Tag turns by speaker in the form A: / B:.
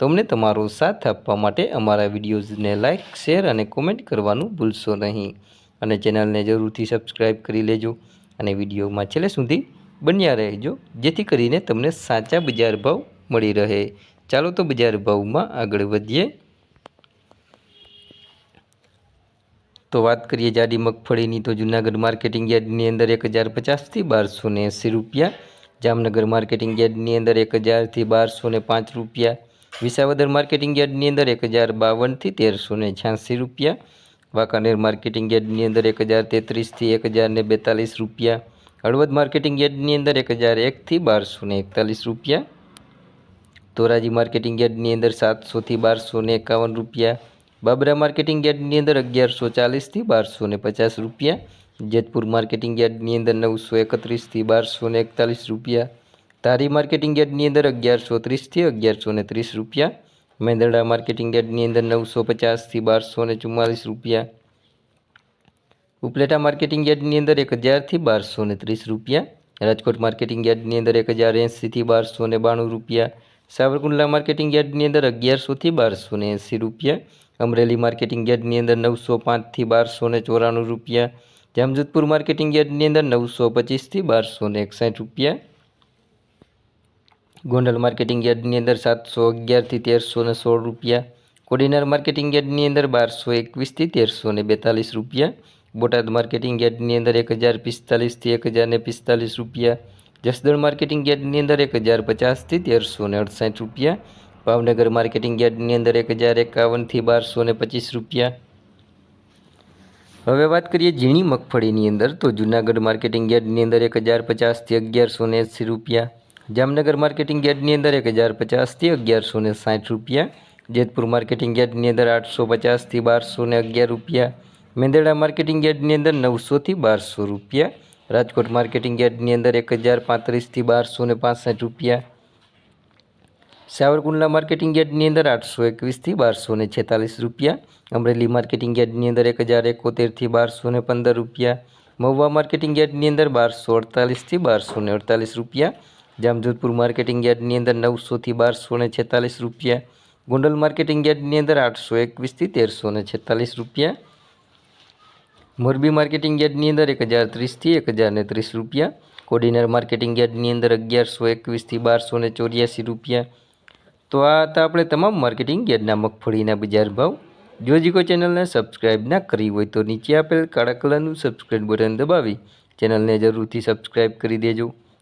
A: તમને તમારો સાથ આપવા માટે અમારા વિડીયોઝને લાઇક શેર અને કોમેન્ટ કરવાનું ભૂલશો નહીં અને ચેનલને જરૂરથી સબસ્ક્રાઈબ કરી લેજો અને વિડીયોમાં છેલ્લે સુધી બન્યા રહેજો જેથી કરીને તમને સાચા બજાર ભાવ મળી રહે ચાલો તો બજાર ભાવમાં આગળ વધીએ તો વાત કરીએ જાડી મગફળીની તો જુનાગઢ માર્કેટિંગ યાર્ડની અંદર એક હજાર પચાસથી બારસો ને એંસી રૂપિયા જામનગર માર્કેટિંગ યાર્ડની અંદર એક હજારથી બારસો ને પાંચ રૂપિયા विषयवदर मार्केटिंग ग्यार्ड नींदर 1052 થી 1386 રૂપિયા વાकानेर मार्केटिंग ग्यार्ड ની અંદર 1033 થી 1042 રૂપિયા હળવદ માર્કેટિંગ ગ્યાર્ડ ની અંદર 1001 થી 1241 રૂપિયા તોરાજી માર્કેટિંગ ગ્યાર્ડ ની અંદર 700 થી 1251 રૂપિયા બબરા માર્કેટિંગ ગ્યાર્ડ ની અંદર 1140 થી 1250 રૂપિયા જેતપુર માર્કેટિંગ ગ્યાર્ડ ની અંદર 931 થી 1241 રૂપિયા तारी मार्केटिंग गेडनी अंदर अगियार सौ तीस थी अगियार सौ तीस रुपया मेंदड़ा मार्केटिंग गेडनी अंदर नौ सौ पचास थी बार सौ चुम्मास रुपया उपलेटा मार्केटिंग गेडनी अंदर एक हज़ार थी बार सौ तीस रुपया राजकोट मार्केटिंग गेडनी अंदर एक हज़ार एशी थी बार सौ बाणु रुपया साबरकुंडला मार्केटिंग गेडनी अंदर अगियार सौ थी बार सौ एंसी रुपया अमरेली मार्केटिंग गेडनी अंदर नौ सौ पाँच थी बार सौ चौराणु रुपया जमजोधपुर मार्केटिंग गेडनी अंदर नौ सौ पच्चीस थी बार सौ एकसठ रुपया गोडल मार्केटिंग यार्डनी अंदर सात सौ अगियार सौ सोल रुपया कोडिनर मार्केटिंग यार्डनी अंदर बार सौ एकवीस तेर सौ बेतालीस रुपया बोटाद मार्केटिंग यार्डनी अंदर एक हज़ार पिस्तालीस थी एक हज़ार ने पिस्तालीस रुपया जसदड़ मार्केटिंग यार्डनी अंदर एक हज़ार पचास तेर सौ अड़सठ रुपया भावनगर मार्केटिंग यार्डनी अंदर एक हज़ार एकावन थी बार सौ पच्चीस रुपया हमें बात करिए झीणी मगफड़ी अंदर तो जूनागढ़ मार्केटिंग यार्डनी अंदर एक हज़ार पचास अगियार सौ अस्सी रुपया जमनगर मार्केटिंग गेट की अंदर एक हज़ार पचास थी अगियार सौ ने साठ रुपया जेतपुर मार्केटिंग गेट की अंदर आठ सौ पचास थी बार सौ ने अगियार रुपया मेंदेड़ा मार्केटिंग गेट की अंदर नौ सौ थी बार सौ रुपया राजकोट मार्केटिंग गेट की अंदर एक हज़ार पैंतीस थी बार सौ ने पांसठ रुपया सावरकुंडला मार्केटिंग गेट की अंदर आठ सौ एक बार सौ ने छतालीस रुपया अमरेली मार्केटिंग गेट की अंदर एक हज़ार इकोतेर थी बार सौ ने पंदर रुपया महुआ मार्केटिंग गेट की अंदर बार सौ अड़तालीस थी बार सौ ने अड़तालीस रुपया જામજોધપુર માર્કેટિંગ યાર્ડની અંદર નવસોથી બારસો ને છેતાલીસ રૂપિયા ગોંડલ માર્કેટિંગ યાર્ડની અંદર આઠસો એકવીસથી તેરસો ને છેતાલીસ રૂપિયા મોરબી માર્કેટિંગ યાર્ડની અંદર એક હજાર ત્રીસથી એક હજાર ને ત્રીસ રૂપિયા કોડિનર માર્કેટિંગ યાર્ડની અંદર અગિયારસો એકવીસથી બારસો ને ચોર્યાસી રૂપિયા તો આ હતા આપણે તમામ માર્કેટિંગ યાર્ડના મગફળીના બજાર ભાવ જો જીકો ચેનલને સબસ્ક્રાઇબ ના કરી હોય તો નીચે આપેલ કાળા કલરનું સબસ્ક્રાઇબ બટન દબાવી ચેનલને જરૂરથી સબસ્ક્રાઇબ કરી દેજો